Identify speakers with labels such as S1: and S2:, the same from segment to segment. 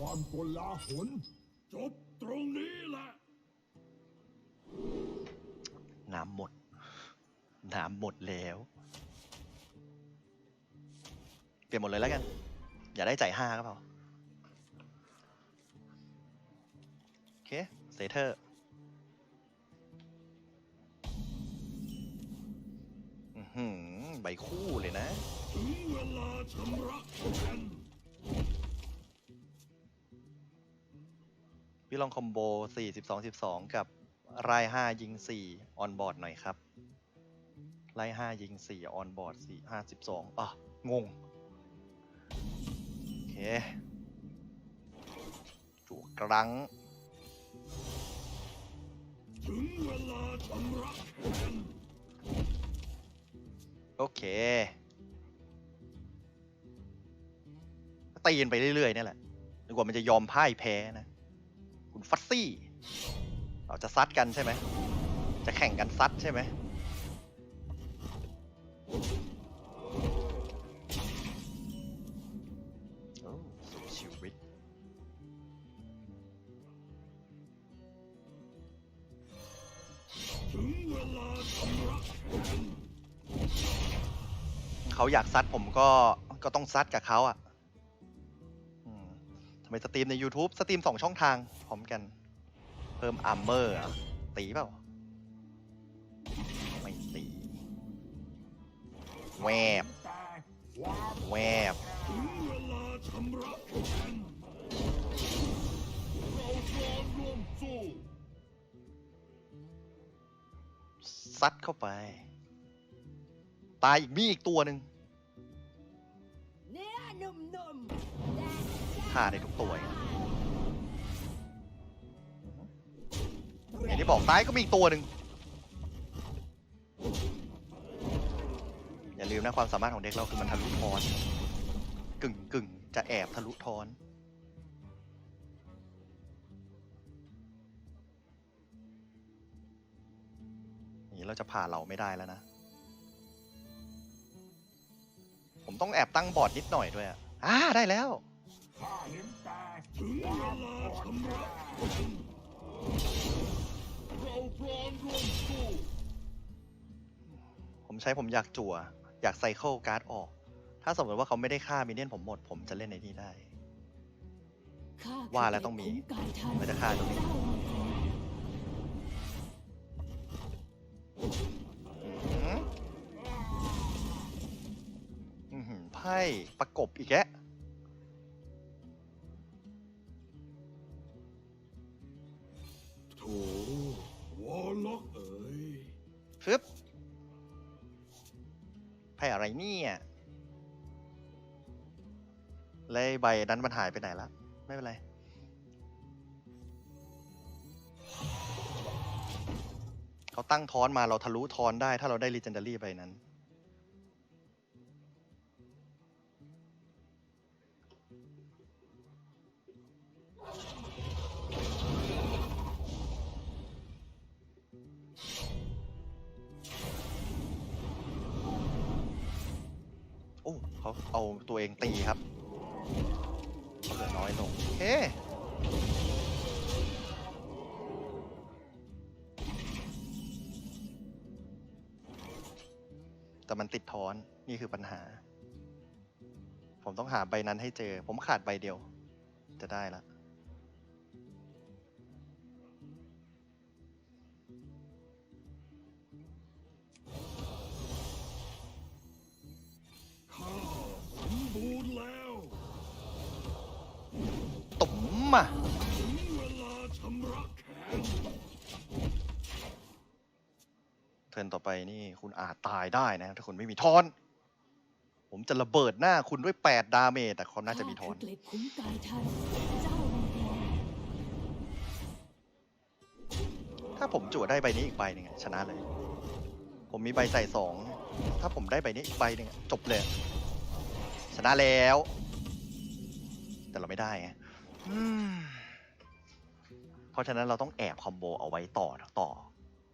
S1: ความกลาหล
S2: จบตรงนี้แหละ
S3: น้ำหมด น้ำหมดแล้ว เปลี่ยนหมดเลยแล้วกัน อย่าได้จ่ายห้าก็พอโอเคเซเทอร์อือหือใบคู่เลยนะ
S2: ถึงเวลาชำระแค้น
S3: พี่ลองคอมโบ 4 12 12 กับไล่5ยิง 4 ออนบอร์ดหน่อยครับ ไล่5ยิง 4 ออนบอร์ด 4 5 12 อะ งง โอเค จั่วกรัง
S2: ถึงเวลาชำระแค้น
S3: โอเคตีกันไปเรื่อยๆนี่แหละดีกว่ามันจะยอมพ่ายแพ้นะ คุณฟัตซี่ เราจะซัดกันใช่ไหม จะแข่งกันซัดใช่ไหม โอ้สุดชีวิต
S2: เขา
S3: อยากซัดผมก็ ก็ต้องซัดกับเขาอะ ไมสตรีมใน YouTube สตรีมสองช่องทางพร้อมกัน เพิ่มอาร์เมอร์ตีเปล่า ไม่ตีแวบ
S1: แวม
S3: แวบ
S2: ถึงเวม
S3: ซัดเข้าไป ตายอีกมีอีกตัวหนึ่ง ฆ่าได้ทุกตัวอย่างที่บอกตายก็มีอีกตัวหนึ่งอย่าลืมนะความสามารถของเด็กเราคือมันทะลุทอนกึ่งกึ่งจะแอบทะลุทอนนี่เราจะผ่าเราไม่ได้แล้วนะ ผมต้องแอบตั้งบอร์ดนิดหน่อยด้วยอะอ่าได้แล้ว
S1: ข้าเห็นแต่
S2: ถึงเวลาชำระแค้นเราพร้อมร่วมสู้
S3: ผมใช้ผมอยากจั่ว อยากไซเคิลการ์ดออก ถ้าสมมติว่าเขาไม่ได้ฆ่ามินเนี่ยนผมหมด ผมจะเล่นในนี่ได้ว่าแล้วต้องมีไม่จะฆ่าตรงนี้อื้อหืออื้อหือไพ่ประกบอีกแกะ ฟึบไพ่อะไรเนี่ยแล้วใบนั้นมันหายไปไหนละ ไม่เป็นไร เขาตั้งทอนมาเราทะลุทอนได้ถ้าเราได้ลีเจนดารี่ใบนั้น อ้เขาเอาตัวเองตีครับเขาเหลือน้อยลงโอเคแต่มันติดทอนนี่คือปัญหา ผมต้องหาใบนั้นให้เจอ ผมขาดใบเดียว จะได้ละ อะ
S2: เทิ
S3: ร์นต่อไปนี่คุณอาจตายได้นะถ้าคุณไม่มีทอน ผมจะระเบิดหน้าคุณด้วย 8 ดาเมจแต่เขาน่าจะมีทอน
S4: ข้าคืเกล็ดคุ้มกายท่านเจ้ามังกร
S3: ถ้าผมจั่วได้ใบนี้อีกใบหนึ่งอะชนะเลย ผมมีใบใส่สองถ้าผมได้ใบนี้อีกใบหนึ่งอะจบเลย ชนะแล้ว แต่เราไม่ได้ไง เพราะฉะนั้นเราต้องแอบคอมโบเอาไว้ต่อต่อ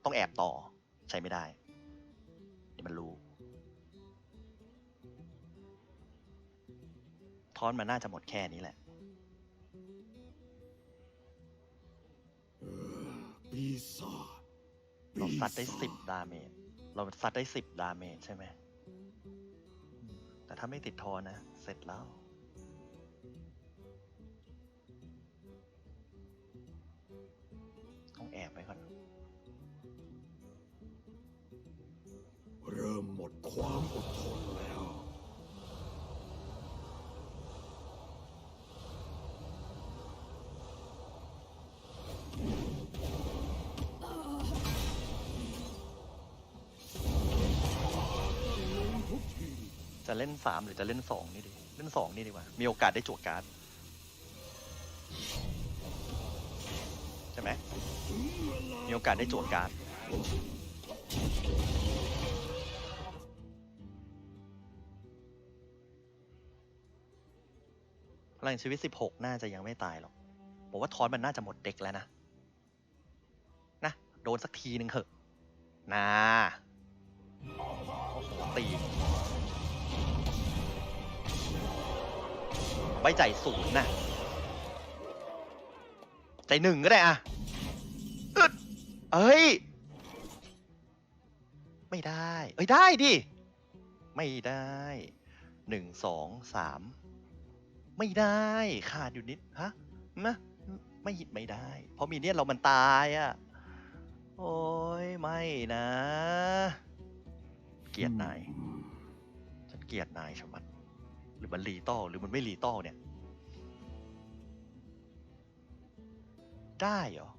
S3: ต้องแอบต่อ ใช้ไม่ได้นี่มันรู้ทอนมันน่าจะหมดแค่นี้แหละ ปี
S2: ศาจ
S3: เราสัตว์ได้สิบดาเมจ เราสัตว์ได้สิบดาเมจใช่ไหม แต่ถ้าไม่ติดทอนนะ เสร็จแล้ว แอบไว้ก่อน
S2: เริ่มหมดความอดทนแล้ว
S3: จะเล่นสามหรือจะเล่นสองนี่ดี เล่นสองนี่ดีกว่า มีโอกาสได้จั่วการ์ด ใช่ไหม มีโอกาสได้จั่วการ์ดพลังชีวิต 16 น่าจะยังไม่ตายหรอก ผมว่าทอนมันน่าจะหมดเด็กแล้วนะ นะ โดนสักทีหนึ่งเถอะนะโอ้โหตีใบใจศูนย์นะ ใจหนึ่งก็ได้อะ เอ้ย ไม่ได้ เอ้ย ได้ดิ ไม่ได้หนึ่งสองสามไม่ได้ขาดอยู่นิดฮะนะไม่ไม่ได้ เพราะมีเนี่ยเรามันตายอะ่ะ โอ้ยไม่นะ เกลียดนายฉันเกลียดนายชมัดหรือมันรีต้อหรือมันไม่รีต้อเนี่ย ได้เหรอ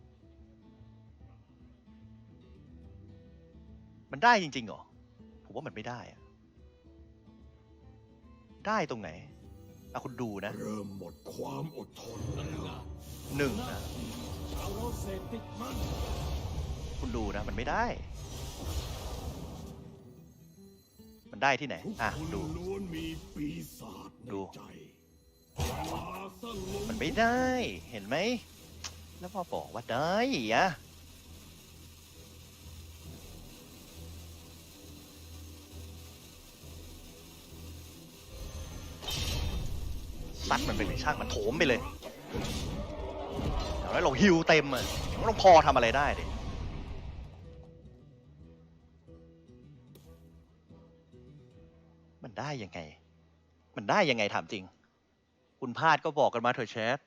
S3: มันได้จริงๆเหรอ ผมว่ามันไม่ได้อะได้ตรงไหนอะคุณดูนะ
S2: เริ่มหมดความอดทนแล้ว
S3: หนึ่งนะ
S1: เอาเราเสพติดมัน
S3: คุณดูนะ มันไม่ได้ มันได้ที่ไหน
S2: ทุก
S3: อะ
S2: คน
S3: ดู
S2: ล้วนมีปีศาจใน
S3: ดู
S2: ใจเวลาสั้นลง
S3: มันไม่ได้ เห็นไหม แล้วพอบอกว่าได้อะ ซัดมันไปเลยช่างมันโถมไปเลยอย่างน้อยเราฮิวเต็มอะอย่างน้อยเราพอทำอะไรได้ดิมันได้ยังไง มันได้ยังไงถามจริง คุณพลาดก็บอกกันมาเถอะแชท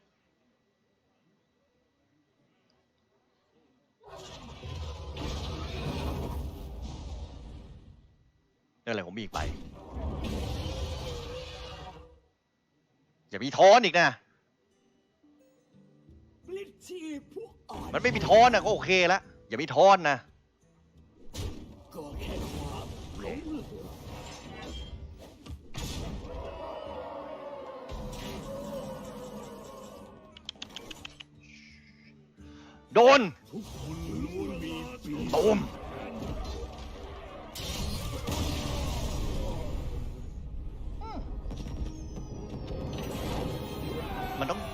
S3: นี่นแหละผมมีอีกใบ อย่ามีทอนอีกนะ
S1: ปลิดชีพพวกอ่อน
S3: มันไม่มีทอนนะก็โอเคแล้วอย่ามีทอนนะ
S1: ก็แค่ความหลงเหลือ
S3: โดน
S2: ทุกคนล้วนมีปี
S3: ตูม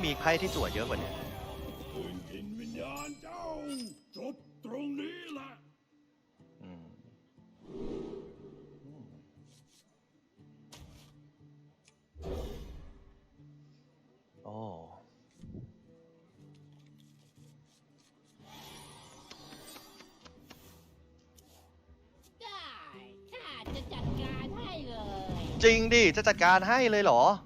S3: มันต้องมีไพ่ที่จั่วเยอะกว่านี้
S2: คืนกินวิญญาณเจ้า จบตรงนี้แหละ
S3: อืมโอ้
S4: ได้ข้าจะจัดการให้เลย
S3: จริงดิ จะจัดการให้เลยเหรออื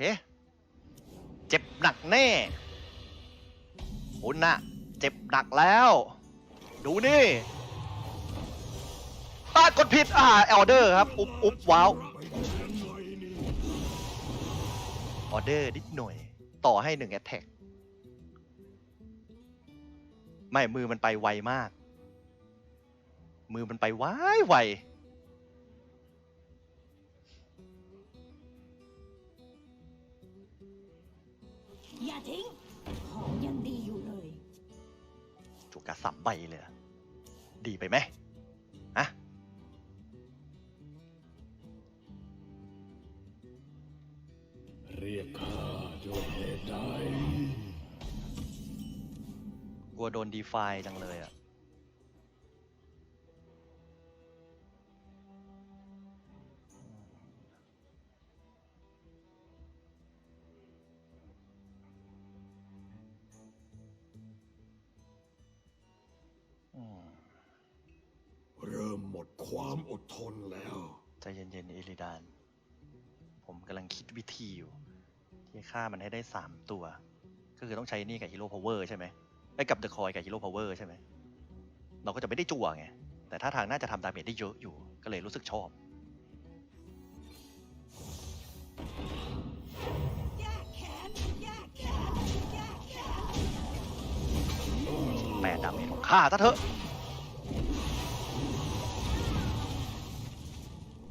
S3: เคเจ็บหนักแน่ คุณน่ะ เจ็บหนักแล้ว ดูนี่ตากดผิด อ่าออเดอร์ครับ อุ๊บอุ๊บว้าว
S2: ไปแทนไงนี่
S3: ออเดอร์นิดหน่อย ต่อให้หนึ่งแอตแทกไม่มือมันไปไวมาก มือมันไปไวไว
S4: อย่าทิ้ง ของยังดีอยู่เลย
S3: จุกกะสามใบเลยดีไปไหมอะเรียกข้า
S2: ด้วเหตุใดกลัวโดนดีไฟ
S3: จังเลยอะ คิดวิธีอยู่ที่ฆ่ามันให้ได้สามตัว ก็คือต้องใช้นี่กับฮีโร่พาวเวอร์ใช่ไหมไอ้กับเดอะคอยกับฮีโร่พาวเวอร์ใช่ไหมเราก็จะไม่ได้จั่วไง แต่ถ้าทางน่าจะทำดาเมจได้เยอะอยู่ ก็เลยรู้สึกชอบ แปดดาเมจของข้าซะเถอะ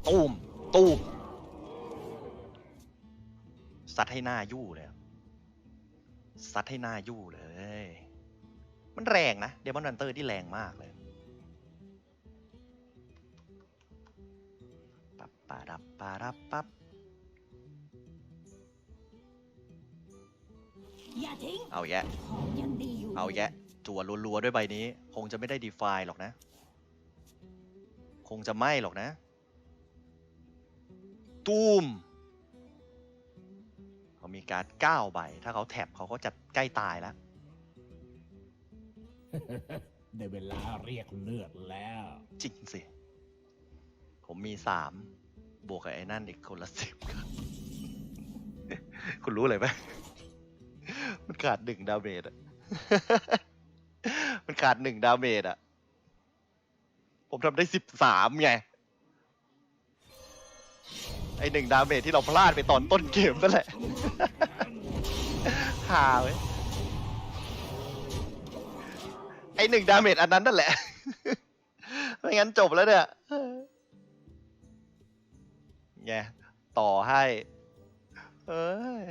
S3: ตูมตูม ซัดให้หน้ายู่เลยอะซัดให้หน้ายู่เลย มันแรงนะเดมอนดันเตอร์ที่แรงมากเลยปับปารับปารับปับ
S4: อย่าทิ้ง
S3: เอาแยะ
S4: ของยังดีอยู่
S3: เอาแยะ จั่วรัวๆด้วยใบนี้ คงจะไม่ได้ดีฟายหรอกนะ คงจะไม่หรอกนะ ตูม เขามีการ์ดเก้าใบ ถ้าเขาแท็บเขาก็จะใกล้ตายแล้ว
S1: ได้เวลาเรียกเลือดแล้ว
S3: จริงสิ ผมมีสามบวกกับไอ้นั่นอีกคนละสิบครับ คุณรู้เลยไหมมันขาดหนึ่งดาเมจอะ มันขาดหนึ่งดาเมจอะ ผมทำได้สิบสามไง ไอหนึ่งดาเมจที่เราพลาดไปตอนต้นเกมนั่นแหละ หาเว้ยไอหนึ่งดาเมจอันนั้นนั่นแหละ ไม่งั้นจบแล้วเนี่ยไงต่อให้ เอ้ย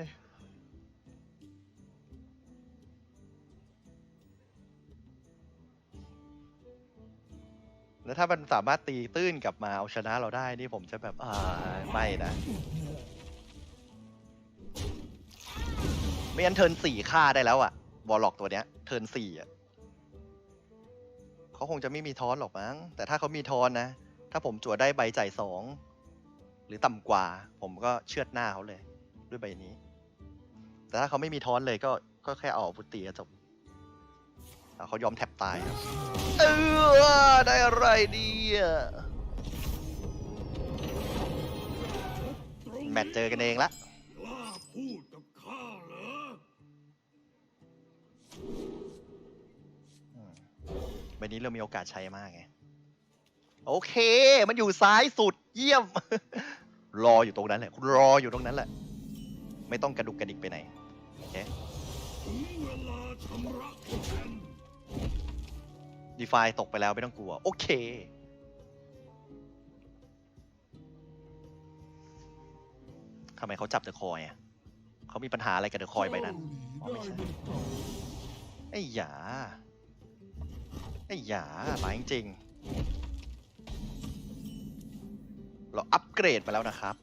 S3: แล้วถ้ามันสามารถตีตื้นกลับมาเอาชนะเราได้นี่ผมจะแบบอ่าไม่นะไม่งั้นเทิร์นสี่ฆ่าได้แล้วอะวอลล็อกตัวเนี้ยเทิร์นสี่อะเขาคงจะไม่มีทอนหรอกมั้ง แต่ถ้าเขามีทอนนะ ถ้าผมจั่วได้ใบจ่ายสองหรือต่ำกว่า ผมก็เชือดหน้าเขาเลย ด้วยใบนี้ แต่ถ้าเขาไม่มีทอนเลยก็ก็แค่เอาอาวุธตีจบ เขายอมแท็บตายครับเออได้อะไรดีอะแมตช์เจอกันเองละ
S2: กล้าพูดกับข้าเหรอ
S3: ใบนี้เรามีโอกาสใช้มากไง โอเค มันอยู่ซ้ายสุดเยี่ยม รออยู่ตรงนั้นแหละคุณรออยู่ตรงนั้นแหละ ไม่ต้องกระดุกกระดิกไปไหน โอเค
S2: ถึงเวลาชำระแค้น
S3: ดีฟาตกไปแล้วไม่ต้องกลัว โอเค ทำไมเขาจับเดอะคอยอะเขามีปัญหาอะไรกับเดอะคอยใบนั้นอ๋อไม่ใช่ ไอ้หยา ไอ้หยาหมายจริงๆเราอัปเกรดมาแล้วนะครับ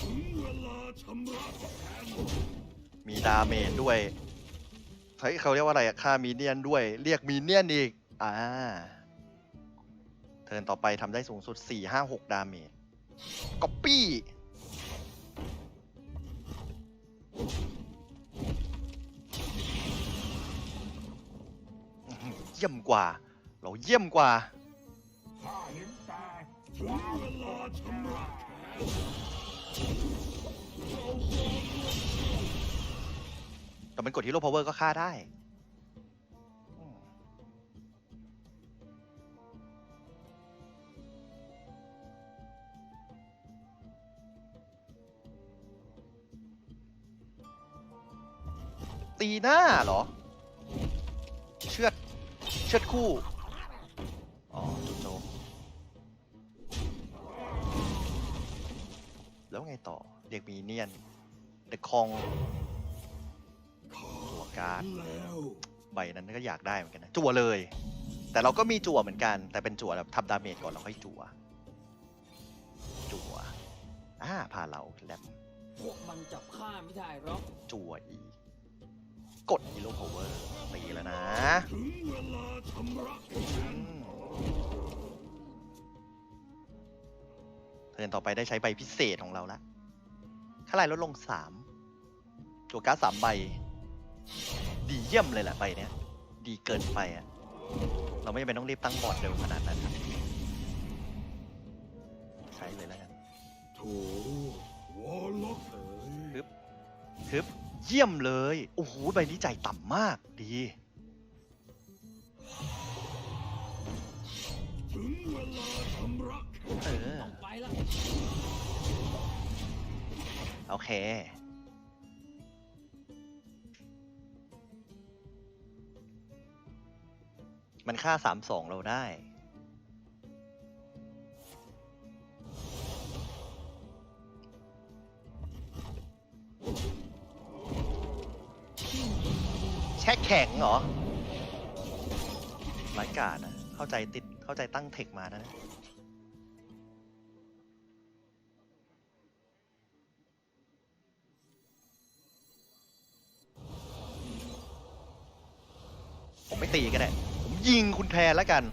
S2: ถึงเวลาชำระแค้น
S3: มีดาเมจด้วย เฮ้ยเขาเรียกว่าอะไรอะค่ามีเนียนด้วย เรียกมีเนียนอีก อ่า เทิร์นต่อไปทำได้สูงสุด 4 5 6 ดาเมจก๊อปปี้เยี่ยมกว่า เราเยี่ยมกว่า
S1: เแต่
S2: เวลาชำระแค้น
S3: แต่มันกดฮีโร่พาวเวอร์ก็ฆ่าได้อืมตีหน้าเหรอ เชือด เชือดคู่ อ๋อจุดโจมแล้วไงต่อเรียกมีเนียน เดอะคอง การ์ด
S2: แล้ว
S3: ใบนั้นก็อยากได้เหมือนกันนะจั่วเลย แต่เราก็มีจั่วเหมือนกัน แต่เป็นจั่วแบบทำดาเมจก่อนแล้วค่อยจั่วจั่วอ่าพาเราแลม
S5: พวกมันจับข้าไม่ได้หรอก
S3: จั่วอีกกดฮีโร่พาวเวอร์ตีแล้วนะ
S2: ถึงเวลาชำระแค้
S3: อื
S2: น
S3: มเทิร์นต่อไปได้ใช้ใบพิเศษของเราละค่าไรลดลงสามจัวการ์ดสามใบ ดีเยี่ยมเลยแหละใบเนี้ยดีเกินไปอะเราไม่จำเป็นต้องรีบตั้งบอร์ดเร็วขนาดนั้น ใช้เลยแล้วกัน
S2: โถวอลล็อกเอ๋ย
S3: ฮึบฮึบเยี่ยมเลย โอ้โหใบนี้ใจต่ำมากดี
S2: ถึงเวลาชำระแค้น
S3: เออ
S1: ไปละ
S3: โอเค มันค่าสามสองเราได้ แช่แข็งเหรอไร้กาดนะ เข้าใจติด เข้าใจตั้งเทคมานะเนี่ยผมไม่ตีก็ได้ ยิงคุณแทนแล้วกัน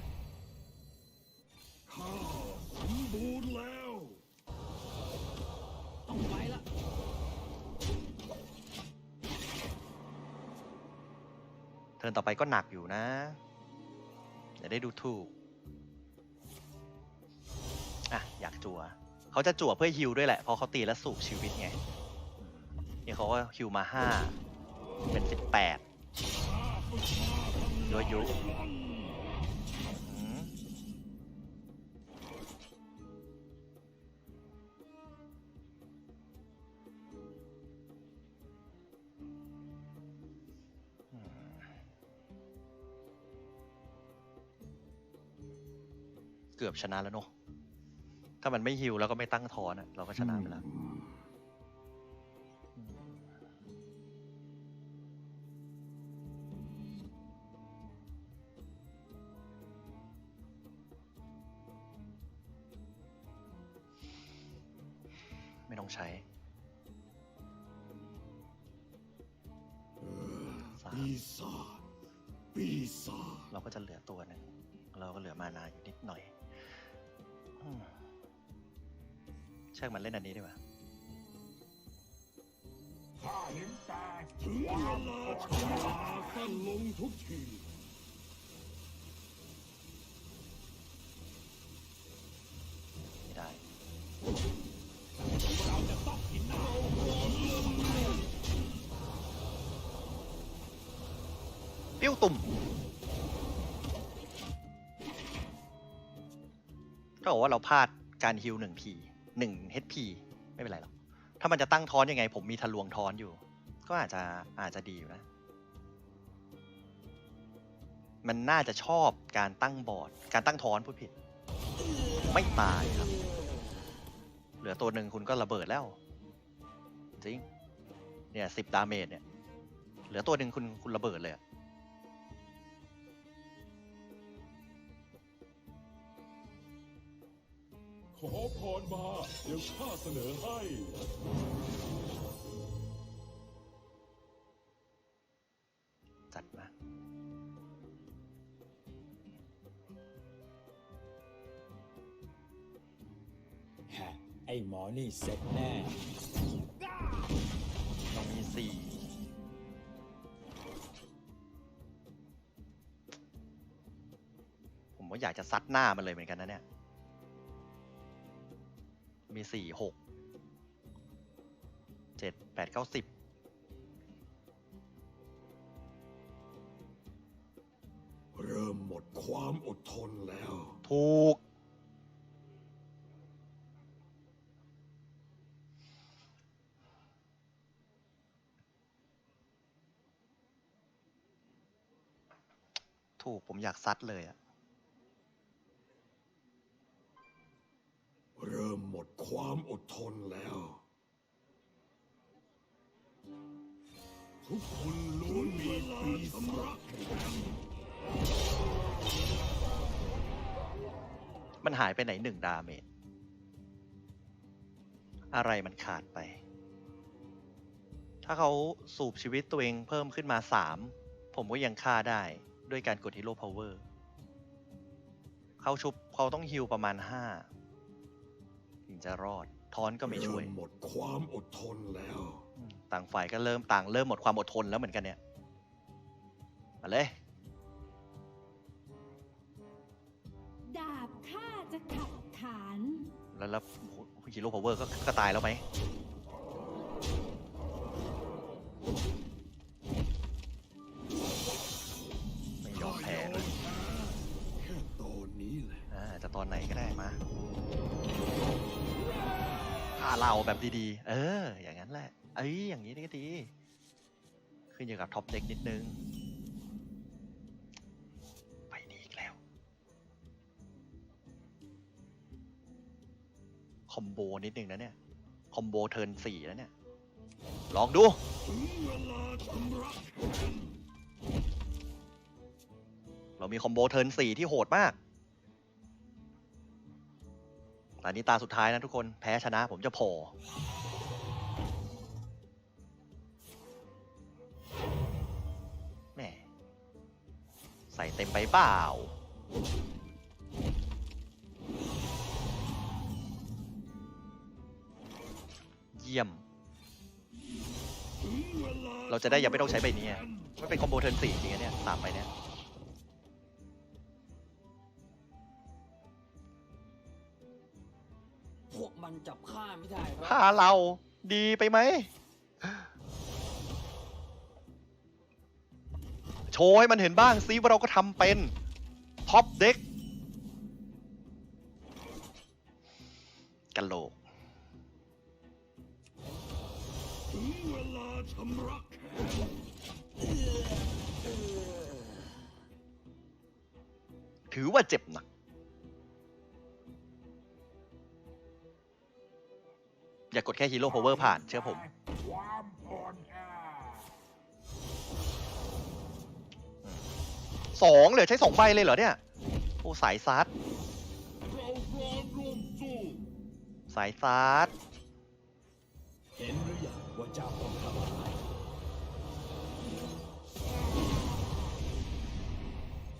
S2: สมบูรณ์แล้ว
S1: ต้องไปละ
S3: เทิร์นต่อไปก็หนักอยู่นะอย่าได้ดูถูก อะ อยากจั่วเขาจะจั่วเพื่อฮิวด้วยแหละ เพราะเขาตีแล้วสูบชีวิตไงนี่เขาก็ฮิวมาห้าเป็นสิบแปดยัวยุ ชนะแล้วเนอะถ้ามันไม่ฮิวแล้วก็ไม่ตั้งทอนอะเราก็ชนะไปแล้วอืมไม่ต้องใช้สาม
S2: ปีศาจปีศาจ
S3: เราก็จะเหลือตัวหนึ่งเราก็เหลือมานาอยู่นิดหน่อย ช่างมันเล่นอันนี้ดีกว่า
S2: ข้าเห็นแต่ถึงเวลาชำระกันลงทุกที
S3: ไม่ได้
S1: เราจะต้องกินน้
S3: ปิ้วตุ่มก็บอกว่าเราพลาดการฮิวหนึ่งที หนึ่ง HP ไม่เป็นไรหรอก ถ้ามันจะตั้งทอนยังไง ผมมีทะลวงทอนอยู่ ก็อาจจะอาจจะดีอยู่นะ มันน่าจะชอบการตั้งบอร์ด การตั้งทอนพูดผิด ไม่ตายครับ เหลือตัวหนึ่งคุณก็ระเบิดแล้ว จริง เนี่ยสิบดาเมจเนี่ย เหลือตัวหนึ่งคุณคุณระเบิดเลย
S2: ขอพรมา เดี๋ยวข้าเสนอให้
S3: จัดมาำ
S1: แฮะ ไอ้หมอนี่เสร็จแน่
S3: เรามีสี่ผมว่าอยากจะซัดหน้ามันเลยเหมือนกันนะเนี่ย มีสี่หกเจ็ดแปดเก้าสิบ
S2: เริ่มหมดความอดทนแล้ว
S3: ถูก ถูกผมอยากซัดเลยอะ
S2: เริ่มหมดความอดทนแล้ว ทุกคนล้วนมีปีศาจ
S3: มันหายไปไหนหนึ่งดาเมจอะไรมันขาดไป ถ้าเขาสูบชีวิตตัวเองเพิ่มขึ้นมาสามผมก็ยังฆ่าได้ด้วยการกดฮีโร่พาวเวอร์เขาชุบเขาต้องฮิวประมาณห้า จะรอด ทอนก็ไม่ช่วย
S2: เริ่หมดความอดทนแล้ว
S3: อืมต่างฝ่ายก็เริ่มต่างเริ่มหมดความอดทนแล้วเหมือนกันเนี่ยมาเลย
S4: ดาบข้าจะขับขาน
S3: แล้วแล้วฮีโร่พาวเวอร์ก็ก็ตายแล้วไหมไม่ยอมแพ้ด้วย
S2: แค่ตอนนี้แหละ
S3: อ่าจะตอนไหนก็ได้มาพา เราแบบดีๆ เออ อย่างนั้นแหละ เอ้ย อย่างนี้นี่ก็ดี ขึ้นอยู่กับท็อปเด็กนิดนึง ไปดีอีกแล้ว คอมโบนิดนึงนะเนี่ย คอมโบเทิร์นสี่แล้วเนี่ย ลองดู
S2: เระแค้น
S3: เรามีคอมโบเทิร์นสี่ที่โหดมาก ตอนนี้ตาสุดท้ายนะทุกคนแพ้ชนะผมจะพอแม่ใส่เต็มไปเปล่า เยี่ยม
S2: เรา
S3: จะได้ยังไม่ต้องใช้ใบนี้ไม่เป็นคอมโบเทิร์นสี่จริงๆเนี่ยสามไปเนี่ย
S1: จับข้าไม่ได้หรอก
S3: ถ้าเราดีไปไหม โชว์ให้มันเห็นบ้างซิว่าเราก็ทำเป็น ท็อปเด็กกันโหลก
S2: ถึงเวลาชำระแค้น
S3: ถือว่าเจ็บหนัก ค่ฮีโร่พาวเวอร์ผ่าน เชื่อผมสองเหลือใช้สองใบเลยเหรอเนี่ย โอ้สายซัด
S2: สา
S3: ยซัด
S1: เห็นหรือยังว่าเจ้าต้องทำอะไร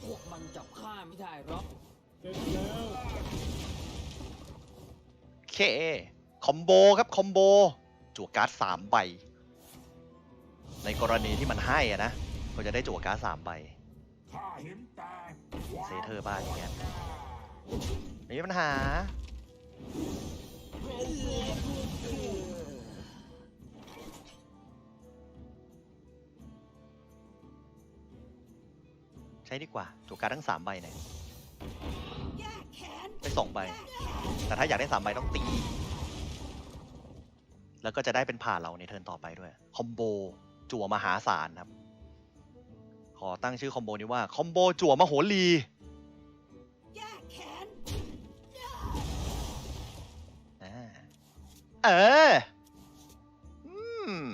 S1: พวกมันจับข้าไม่ได้หรอก
S3: เค คอมโบครับคอมโบจั่วการ์ดสามใบ ในกรณีที่มันให้อะนะก็จะได้จั่วการ์ดสามใบ
S2: เซ
S3: เธอร์บ้านอย่างเงี้ยไม่มีปัญหา ใช้ดีกว่าจั่วการ์ดทั้งสามใบเนี่ยได้สองใบ แต่ถ้าอยากได้สามใบต้องตี แล้วก็จะได้เป็นผ่านเราในเทิร์นต่อไปด้วย คอมโบจั่วมหาศาลครับ ขอตั้งชื่อคอมโบนี้ว่า คอมโบจั่วมโหรี
S4: แก้แค้น
S3: อ่าเอออืม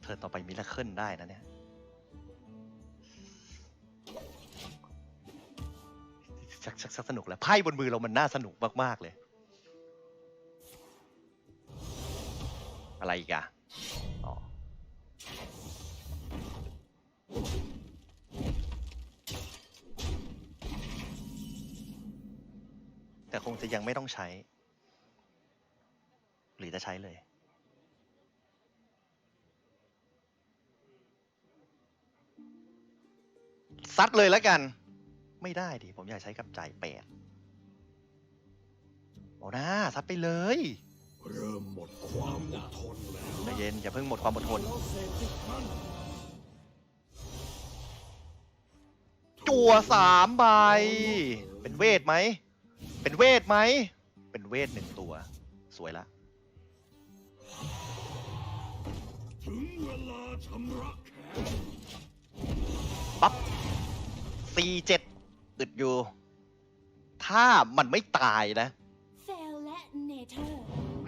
S3: เทิร์ต่อไปมิราเคิลได้นะเนี่ย ชักชักชักสนุกแล้วไพ่บนมือเรามันน่าสนุกมากๆเลย อะไรอีกอะอ๋อแต่คงจะยังไม่ต้องใช้ หรือจะใช้เลย ซัดเลยแล้วกัน ไม่ได้ดิผมอยากใช้กับจ่ายแปดเอานะซัดไปเลย
S2: เริ่มหมดความอดทนแล้ว
S3: ใจเย็นอย่าเพิ่งหมดความอดทน
S1: แล้วเสกที่ท่าน
S3: จั่วสามใบ เป็นเวทไหม เป็นเวทไหม เป็นเวทหนึ่งตัว สวยละ
S2: ถึงเวลาชำระแค้น
S3: ปั๊บสี่เจ็ด อึดอยู่ ถ้ามันไม่ตายนะ
S4: เฟลและเนเธอร์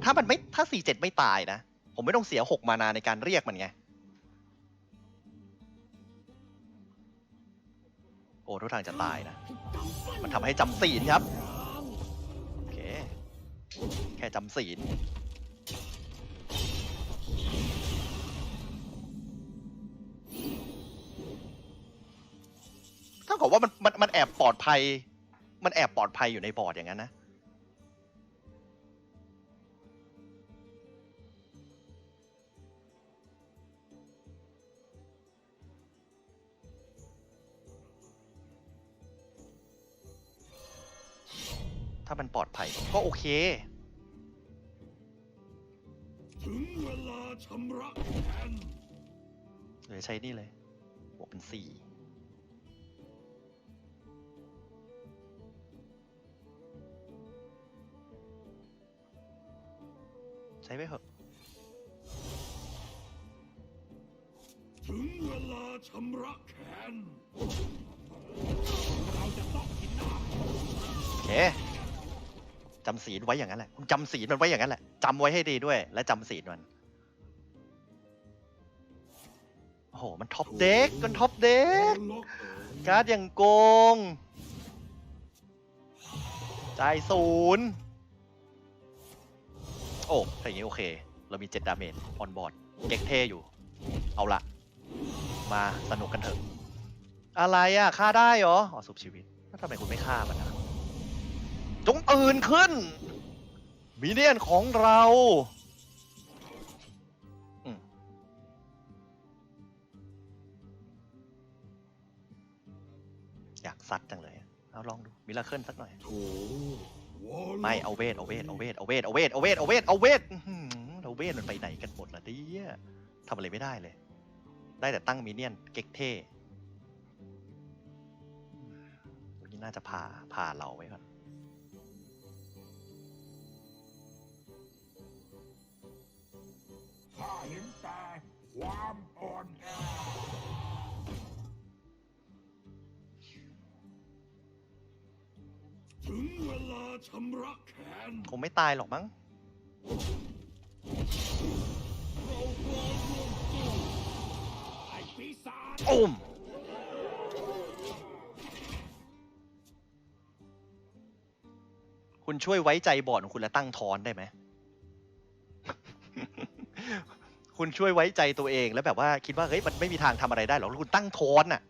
S3: ถ้ามันไม่ถ้าสี่เจ็ดไม่ตายนะ ผมไม่ต้องเสียหกมานาในการเรียกมันไง โอ้ทุกทางจะตายนะ มันทำให้จำศีลครับ โอเค แค่จำศีล กับว่ามันมันมันแอบปลอดภัย มันแอบปลอดภัยอยู่ในบอร์ดอย่างนั้นนะ ถ้ามันปลอดภัยก็โอเค
S2: ถึงเวลาชำระแค้น
S3: เหลือใช้นี่เลยบวกเป็นสี่ ช้ไปเถอะ
S2: ถึงเวลาชำระแค้น
S1: เราจะต้องกินน้
S3: โอเคจำศีลไว้อย่างนั้นแหละคุณจำศีลมันไว้อย่างนั้นแหละจำไว้ให้ดีด้วย และจำศีลมันโอ้โหมันท็อปเด็กมันท็อปเด็
S2: วอกลล็อกเอ๋ย
S3: การ์ดอย่างโกงจ่ายศูนย์ โอ้ถ้าอย่างนี้โอเค เรามีเจ็ดดาเมจออนบอร์ดเก๊กเท่อยู่ เอาละ มาสนุกกันเถอะ อะไรอะฆ่าได้เหรออ๋อสุบชีวิตแล้วทำไมคุณไม่ฆ่ามันนะจงตื่นขึ้น มีเนียนของเราอยากซัดจังเลย เอาลองดูมิราเคิลสักหน่อย
S2: โอลล็อก
S3: ไม่เอาเวทเอาเวทเอาเวทเอาเวทเอาเวทเอาเวทเอาเวทเอาเวทอื้อหือเอาเวทมันไปไหนกันหมดล่ะเนี่ยทำอะไรไม่ได้เลย ได้แต่ตั้งมินเนี่ยนเก๊กเท่วันนี้น่าจะพาพาเราไว้ก่อน
S1: ข้าเห็นแต่ความอ่อนแอ
S2: ถึงเวลาชำระแค้น
S3: คงไม่ตายหรอกมั้ง
S1: เราพร้อมร่วมสู้ไอ้ปีศาจ
S3: อุ้มคุณช่วยไว้ใจบอร์ดของคุณและตั้งทอนได้ไหม คุณช่วยไว้ใจตัวเองแล้วแบบว่าคิดว่าเฮ้ยมันไม่มีทางทำอะไรได้หรอกแล้วคุณตั้งทอนน่ะ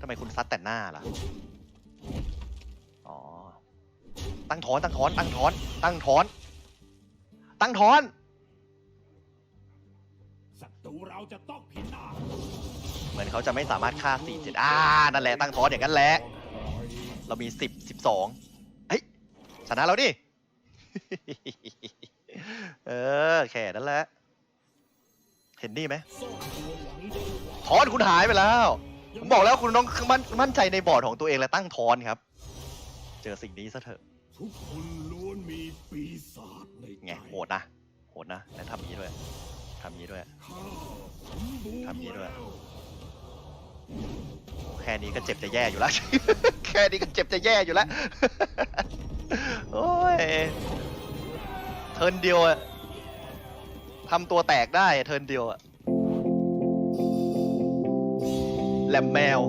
S3: ทำไมคุณซัดแต่หน้าล่ะ ตั้งทอนตั้งทอนตั้งทอนตั้งทอนตั้งทอน
S1: ศัตรูเราจะต้องพินาศ
S3: เหมือนเขาจะไม่สามารถฆ่าสี่เจ็ดอ่านั่นแหละตั้งทอนอย่างนั้นแหละเรามีสิบสิบสองเฮ้ยชนะแล้วดิเออแค่นั้นแหละเห็นนี่ไหม
S1: ซ่อนตัวหวังได้หวัง
S3: ทอนคุณหายไปแล้วผมบอกแล้วคุณต้องมั่นมั่นใจในบอร์ดของตัวเองและตั้งทอนครับ เจอสิ่งนี้ซะเถอะ
S2: ทุกคนล้วนมีปีศาจในใจ
S3: ไงโหดนะโหดนะแล้วทำนี้ด้วยทำนี้ด้วย
S2: ข้าสมบูร
S3: ทำนี้ด้วย
S2: แล้ว
S3: แค่นี้ก็เจ็บจะแย่อยู่แล้ว แค่นี้ก็เจ็บจะแย่อยู่แล้ว โอ้ย เทิร์นเดียวอะทำตัวแตกได้อะเทิร์นเดียวอะแหลมแมว